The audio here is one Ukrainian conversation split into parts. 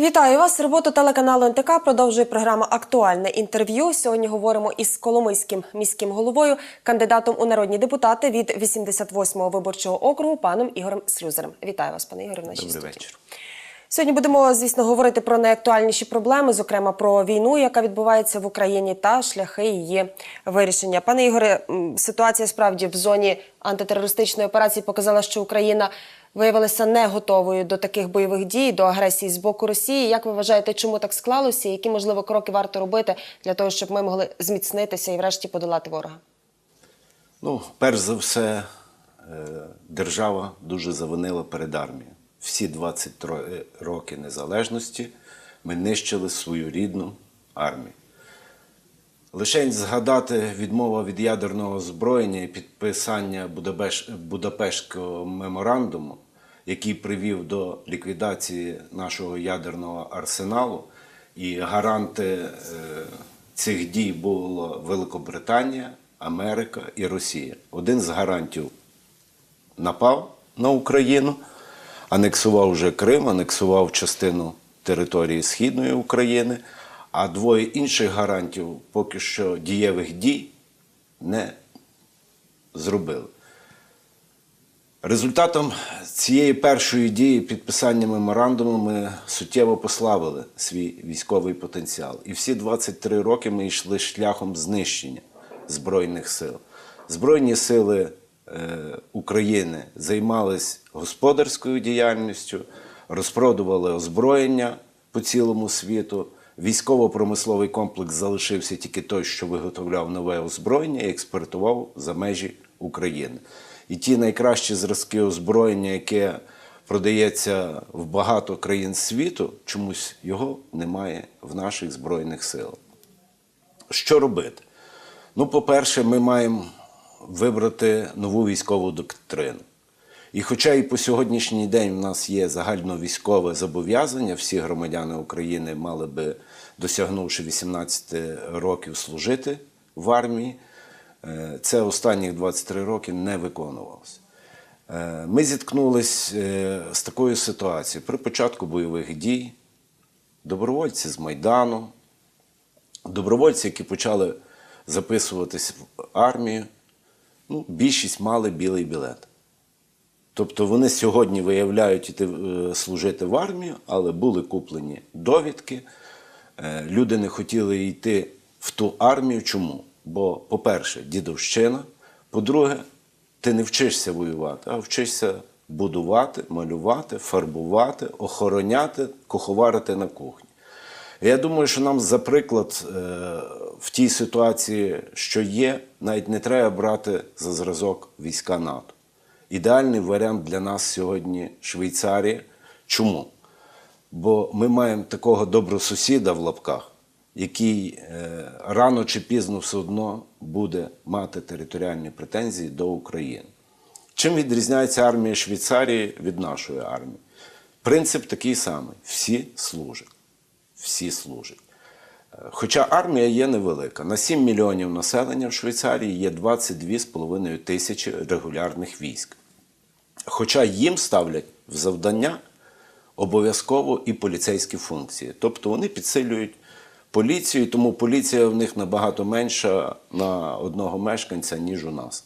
Вітаю вас. Роботу телеканалу НТК продовжує програма Актуальне інтерв'ю. Сьогодні говоримо із Коломийським міським головою, кандидатом у народні депутати від 88-го виборчого округу, паном Ігорем Слюзером. Вітаю вас, пане Ігоре, в нашій Добрий студії. вечір. Сьогодні будемо, звісно, говорити про найактуальніші проблеми, зокрема про війну, яка відбувається в Україні, та шляхи її вирішення. Пане Ігоре, ситуація справді в зоні антитерористичної операції показала, що Україна виявилася не готовою до таких бойових дій, до агресії з боку Росії. Як ви вважаєте, чому так склалося? Які можливо кроки варто робити для того, щоб ми могли зміцнитися і, врешті, подолати ворога? Ну, перш за все, е, держава дуже завинила перед армією. Всі 23 роки незалежності ми нищили свою рідну армію. Лише згадати відмова від ядерного озброєння і підписання Будапеш- Будапештського меморандуму, який привів до ліквідації нашого ядерного арсеналу, і гаранти е, цих дій було Великобританія, Америка і Росія. Один з гарантів напав на Україну, анексував вже Крим, анексував частину території Східної України, а двоє інших гарантів поки що дієвих дій не зробили. Результатом цієї першої дії підписання меморандуму ми суттєво послабили свій військовий потенціал. І всі 23 роки ми йшли шляхом знищення Збройних сил. Збройні сили України займались господарською діяльністю, розпродували озброєння по цілому світу. Військово-промисловий комплекс залишився тільки той, що виготовляв нове озброєння і експортував за межі України. І ті найкращі зразки озброєння, яке продається в багато країн світу, чомусь його немає в наших збройних силах. Що робити? Ну, по-перше, ми маємо вибрати нову військову доктрину. І хоча і по сьогоднішній день в нас є загальновійськове зобов'язання, всі громадяни України мали би, досягнувши 18 років, служити в армії, е, це останніх 23 роки не виконувалося. Е, Ми зіткнулись е, з такою ситуацією. При початку бойових дій добровольці з Майдану, добровольці, які почали записуватись в армію, ну, більшість мали білий білет. Тобто вони сьогодні виявляють іти е, служити в армію, але були куплені довідки. Е, Люди не хотіли йти в ту армію. Чому? Бо, по-перше, дідовщина. По-друге, ти не вчишся воювати, а вчишся будувати, малювати, фарбувати, охороняти, куховарити на кухні. Я думаю, що нам, за приклад, е, в тій ситуації, що є, навіть не треба брати за зразок війська НАТО. Ідеальний варіант для нас сьогодні Швейцарія. Чому? Бо ми маємо такого добросусіда в лапках, який е, рано чи пізно все одно буде мати територіальні претензії до України. Чим відрізняється армія Швейцарії від нашої армії? Принцип такий самий: всі служать. Всі служать. Е, Хоча армія є невелика. На 7 мільйонів населення в Швейцарії є 22,5 тисячі регулярних військ. Хоча їм ставлять в завдання обов'язково і поліцейські функції. Тобто вони підсилюють поліцію, тому поліція в них набагато менша на одного мешканця, ніж у нас.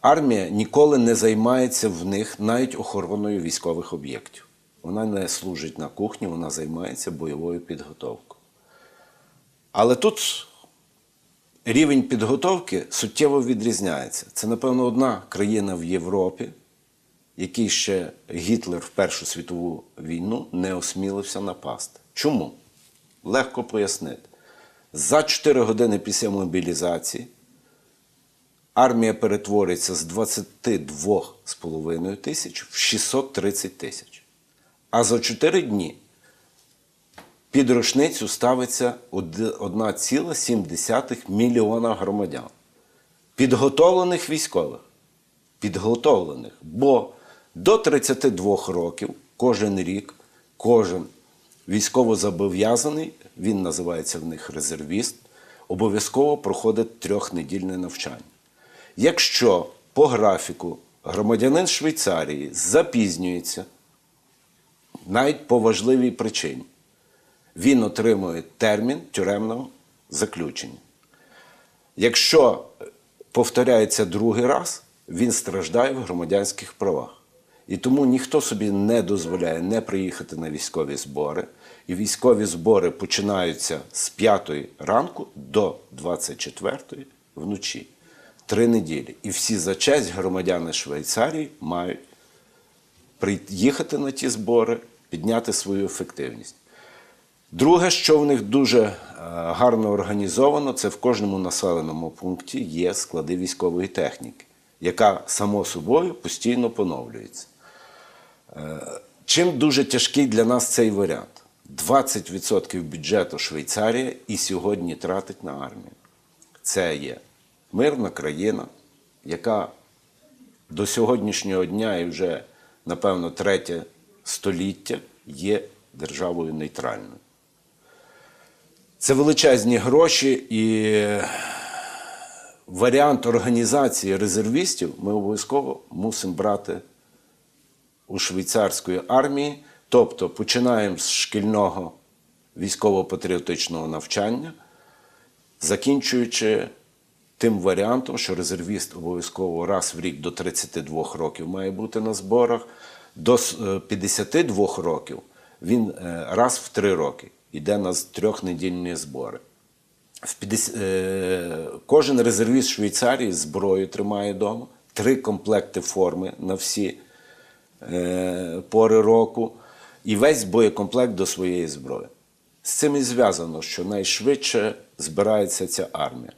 Армія ніколи не займається в них навіть охороною військових об'єктів. Вона не служить на кухні, вона займається бойовою підготовкою. Але тут рівень підготовки суттєво відрізняється. Це, напевно, одна країна в Європі, який ще Гітлер в Першу світову війну не осмілився напасти. Чому? Легко пояснити. За 4 години після мобілізації армія перетвориться з 22,5 тисяч в 630 тисяч. А за 4 дні під рушницю ставиться 1,7 мільйона громадян. Підготовлених військових. Підготовлених. Бо до 32 років кожен рік, кожен військовозобов'язаний, він називається в них резервіст, обов'язково проходить трьохнедільне навчання. Якщо по графіку громадянин Швейцарії запізнюється навіть по важливій причині. Він отримує термін тюремного заключення. Якщо повторяється другий раз, він страждає в громадянських правах. І тому ніхто собі не дозволяє не приїхати на військові збори. І військові збори починаються з 5 ранку до 24 вночі. Три неділі. І всі за честь громадяни Швейцарії мають приїхати на ті збори, підняти свою ефективність. Друге, що в них дуже е, гарно організовано, це в кожному населеному пункті є склади військової техніки, яка само собою постійно поновлюється. Е, Чим дуже тяжкий для нас цей варіант? 20% бюджету Швейцарія і сьогодні тратить на армію. Це є мирна країна, яка до сьогоднішнього дня і вже, напевно, третє століття є державою нейтральною. Це величезні гроші і варіант організації резервістів ми обов'язково мусимо брати у швейцарської армії, тобто починаємо з шкільного військово-патріотичного навчання, закінчуючи тим варіантом, що резервіст обов'язково раз в рік до 32 років має бути на зборах, до с- е, 52 років він е, раз в три роки йде на трьохнедільні збори. В 50, е, кожен резервіст Швейцарії зброю тримає вдома, три комплекти форми на всі пори року і весь боєкомплект до своєї зброї. З цим і зв'язано, що найшвидше збирається ця армія.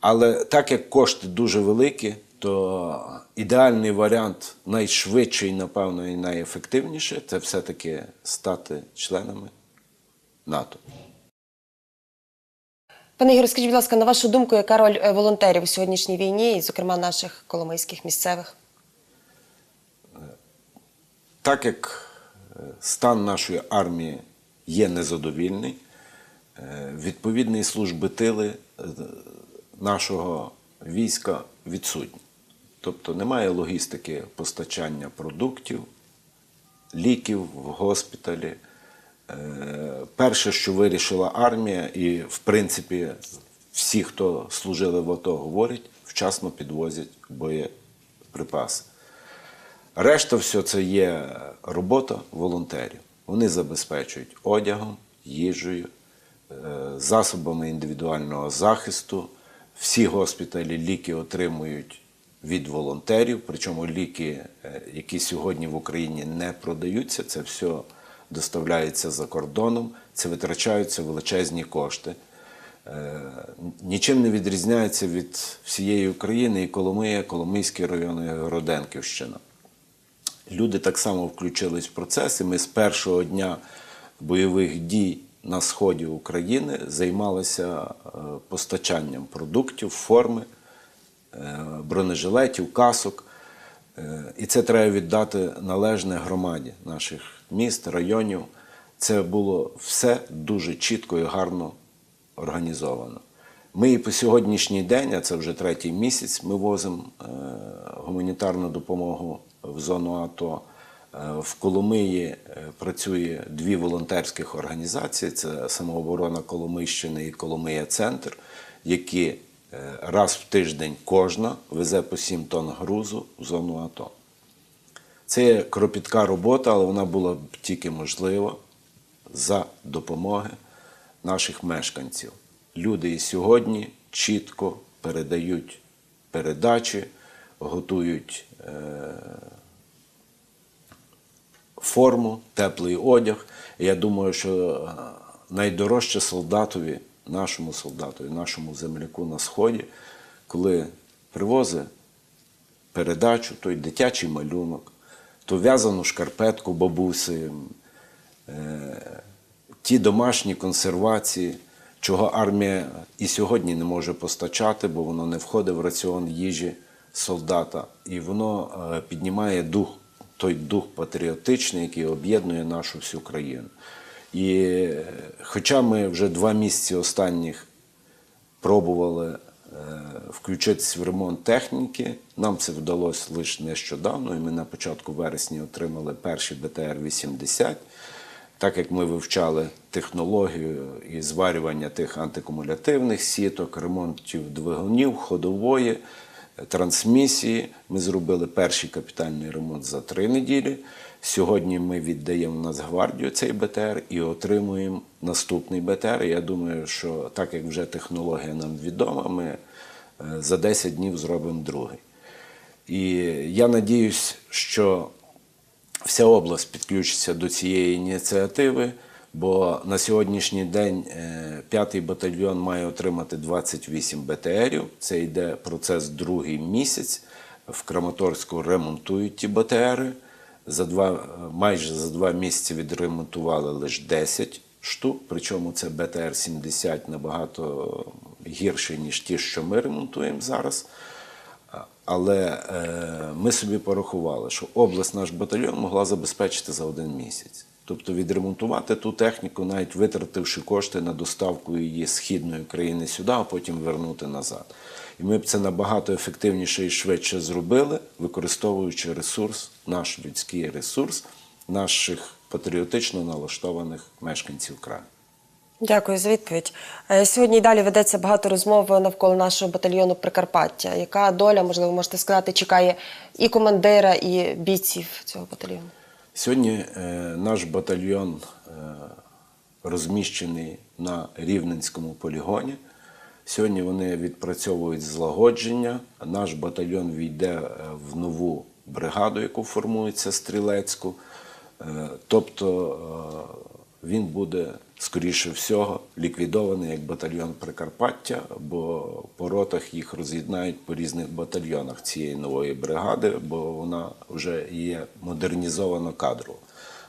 Але так як кошти дуже великі, то ідеальний варіант найшвидший, напевно, і найефективніший це все-таки стати членами НАТО. Пане Ігоре, скажіть, будь ласка, на вашу думку, яка роль е, волонтерів у сьогоднішній війні, і, зокрема, наших коломийських місцевих? Так як е, стан нашої армії є незадовільний, е, відповідні служби тили нашого війська відсутні. Тобто немає логістики постачання продуктів, ліків в госпіталі. Е, Перше, що вирішила армія, і в принципі всі, хто служили в АТО, говорять, вчасно підвозять боєприпаси. Решта все це є робота волонтерів. Вони забезпечують одягом, їжею, е, засобами індивідуального захисту. Всі госпіталі ліки отримують від волонтерів, причому ліки, е, які сьогодні в Україні не продаються, це все доставляється за кордоном, це витрачаються величезні кошти. Е, Нічим не відрізняється від всієї України і Коломия, Коломийський район і Городенківщина. Люди так само включились в процес, і ми з першого дня бойових дій на сході України займалися е, постачанням продуктів, форми, бронежилетів, касок. Е, І це треба віддати належне громаді наших міст, районів. Це було все дуже чітко і гарно організовано. Ми і по сьогоднішній день, а це вже третій місяць, ми возимо е, гуманітарну допомогу в зону АТО. Е, В Коломиї е, працює дві волонтерських організації: це самооборона Коломийщини і Коломия Центр, які е, раз в тиждень кожна везе по 7 тонн грузу в зону АТО. Це кропітка робота, але вона була б тільки можлива за допомоги наших мешканців. Люди і сьогодні чітко передають передачі, готують е, форму, теплий одяг. Я думаю, що е, найдорожче солдатові, нашому солдатові, нашому земляку на сході, коли привозить передачу, той дитячий малюнок, ту в'язану шкарпетку бабуси, е, ті домашні консервації, чого армія і сьогодні не може постачати, бо воно не входить в раціон їжі солдата. І воно е, піднімає дух, той дух патріотичний, який об'єднує нашу всю країну. І хоча ми вже два місяці останніх пробували е, включитись в ремонт техніки. Нам це вдалося лише нещодавно, і ми на початку вересня отримали перший БТР-80. Так як ми вивчали технологію і зварювання тих антикумулятивних сіток, ремонтів двигунів, ходової, трансмісії, ми зробили перший капітальний ремонт за три неділі. Сьогодні ми віддаємо Нацгвардію цей БТР і отримуємо наступний БТР. Я думаю, що так як вже технологія нам відома, ми е, за 10 днів зробимо другий. І я надіюсь, що вся область підключиться до цієї ініціативи, бо на сьогоднішній день е, п'ятий батальйон має отримати 28 БТРів. Це йде процес другий місяць. В Краматорську ремонтують ті БТРи. За два, майже за два місяці відремонтували лише 10 штук, причому це БТР-70 набагато гірший, ніж ті, що ми ремонтуємо зараз. Але е, ми собі порахували, що область наш батальйон могла забезпечити за один місяць. Тобто відремонтувати ту техніку, навіть витративши кошти на доставку її з східної країни сюди, а потім вернути назад. І ми б це набагато ефективніше і швидше зробили, використовуючи ресурс, наш людський ресурс, наших патріотично налаштованих мешканців краю. Дякую за відповідь. Е, Сьогодні і далі ведеться багато розмов навколо нашого батальйону Прикарпаття. Яка доля, можливо, можете сказати, чекає і командира, і бійців цього батальйону? Сьогодні е, наш батальйон е, розміщений на Рівненському полігоні. Сьогодні вони відпрацьовують злагодження. Наш батальйон війде е, в нову бригаду, яку формується стрілецьку. Тобто він буде, скоріше всього, ліквідований як батальйон Прикарпаття, бо по ротах їх роз'єднають по різних батальйонах цієї нової бригади, бо вона вже є модернізована кадрово.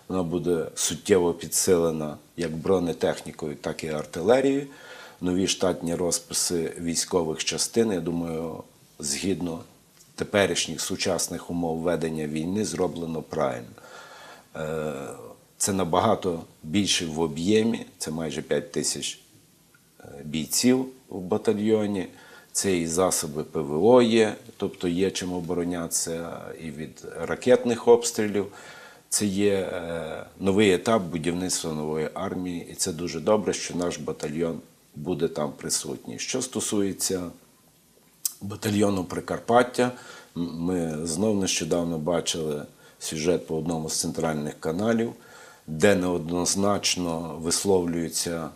Вона буде суттєво підсилена як бронетехнікою, так і артилерією. Нові штатні розписи військових частин, я думаю, згідно теперішніх сучасних умов ведення війни, зроблено правильно. Це набагато більше в об'ємі, це майже 5 тисяч е, бійців в батальйоні. Це і засоби ПВО є, тобто є чим оборонятися і від ракетних обстрілів. Це є е, новий етап будівництва нової армії, і це дуже добре, що наш батальйон буде там присутній. Що стосується батальйону Прикарпаття, ми знов нещодавно бачили сюжет по одному з центральних каналів, де неоднозначно висловлюються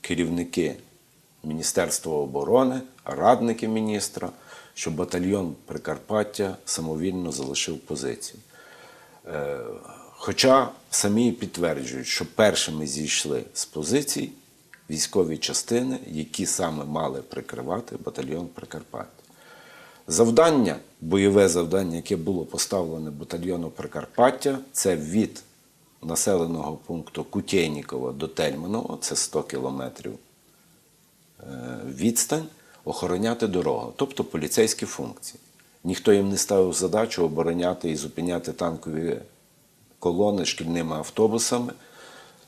керівники Міністерства оборони, радники міністра, що батальйон Прикарпаття самовільно залишив позиції. Е, Хоча самі підтверджують, що першими зійшли з позицій військові частини, які саме мали прикривати батальйон Прикарпаття. Завдання, бойове завдання, яке було поставлене батальйону Прикарпаття, це від населеного пункту Кутєйнікова до Тельманова, це 100 кілометрів е, відстань, охороняти дорогу, тобто поліцейські функції. Ніхто їм не ставив задачу обороняти і зупиняти танкові колони шкільними автобусами,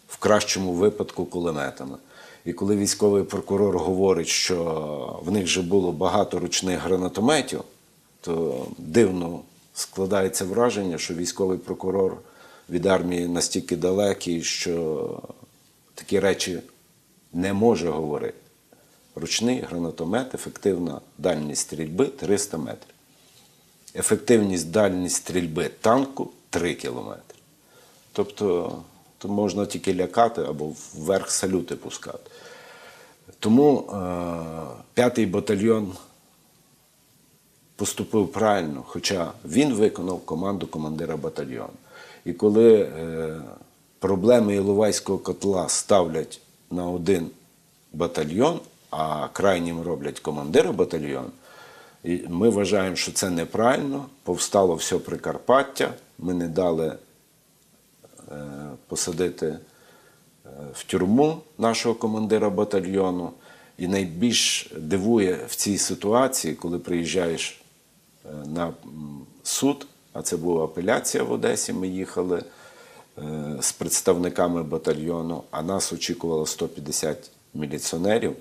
в кращому випадку кулеметами. І коли військовий прокурор говорить, що в них вже було багато ручних гранатометів, то дивно складається враження, що військовий прокурор від армії настільки далекий, що такі речі не може говорити. Ручний гранатомет, ефективна дальність стрільби 300 метрів. Ефективність дальність стрільби танку 3 кілометри. Тобто то можна тільки лякати або вверх салюти пускати. Тому е, п'ятий батальйон поступив правильно, хоча він виконав команду командира батальйону. І коли е, проблеми Іловайського котла ставлять на один батальйон, а крайнім роблять командира батальйону, ми вважаємо, що це неправильно. Повстало все Прикарпаття. Ми не дали е, посадити е, в тюрму нашого командира батальйону. І найбільш дивує в цій ситуації, коли приїжджаєш на суд, а це була апеляція в Одесі. Ми їхали е, з представниками батальйону, а нас очікувало 150 міліціонерів.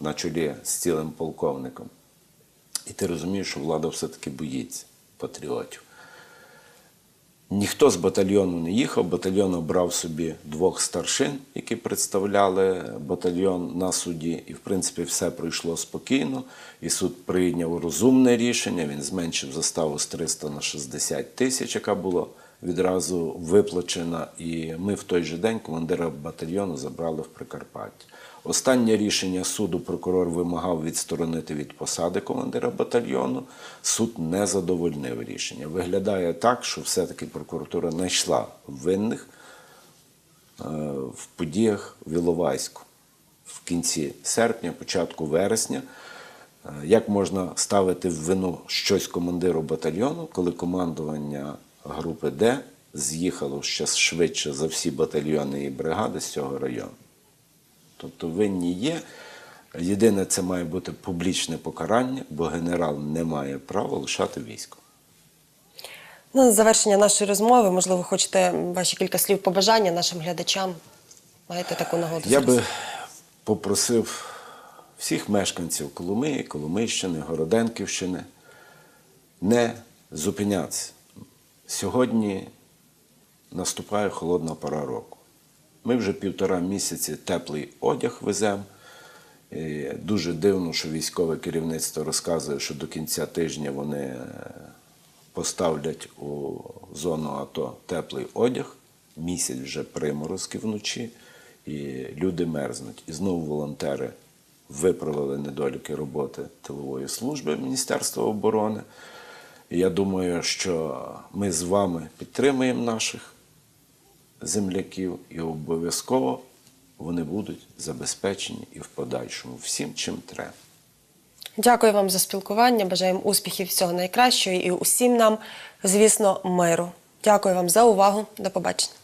на чолі з цілим полковником. І ти розумієш, що влада все-таки боїться патріотів. Ніхто з батальйону не їхав. Батальйон обрав собі двох старшин, які представляли батальйон на суді. І, в принципі, все пройшло спокійно. І суд прийняв розумне рішення. Він зменшив заставу з 300 на 60 тисяч, яка була відразу виплачена. І ми в той же день командира батальйону забрали в Прикарпаття. Останнє рішення суду прокурор вимагав відсторонити від посади командира батальйону. Суд не задовольнив рішення. Виглядає так, що все-таки прокуратура знайшла винних е, в подіях в Іловайську в кінці серпня, початку вересня. Е, Як можна ставити в вину щось командиру батальйону, коли командування групи Д з'їхало ще швидше за всі батальйони і бригади з цього району? Тобто винні є. Єдине, це має бути публічне покарання, бо генерал не має права лишати військо. Ну, на завершення нашої розмови, можливо, хочете ваші кілька слів побажання нашим глядачам. Маєте таку нагоду? Я зараз? би попросив всіх мешканців Коломиї, Коломийщини, Городенківщини не зупинятися. Сьогодні наступає холодна пора року. Ми вже півтора місяці теплий одяг веземо. Дуже дивно, що військове керівництво розказує, що до кінця тижня вони е, поставлять у зону АТО теплий одяг. Місяць вже приморозки вночі, і люди мерзнуть. І знову волонтери виправили недоліки роботи тилової служби Міністерства оборони. Я думаю, що ми з вами підтримуємо наших земляків, і обов'язково вони будуть забезпечені і в подальшому всім, чим треба. Дякую вам за спілкування. Бажаємо успіхів, всього найкращого і усім нам, звісно, миру. Дякую вам за увагу. До побачення.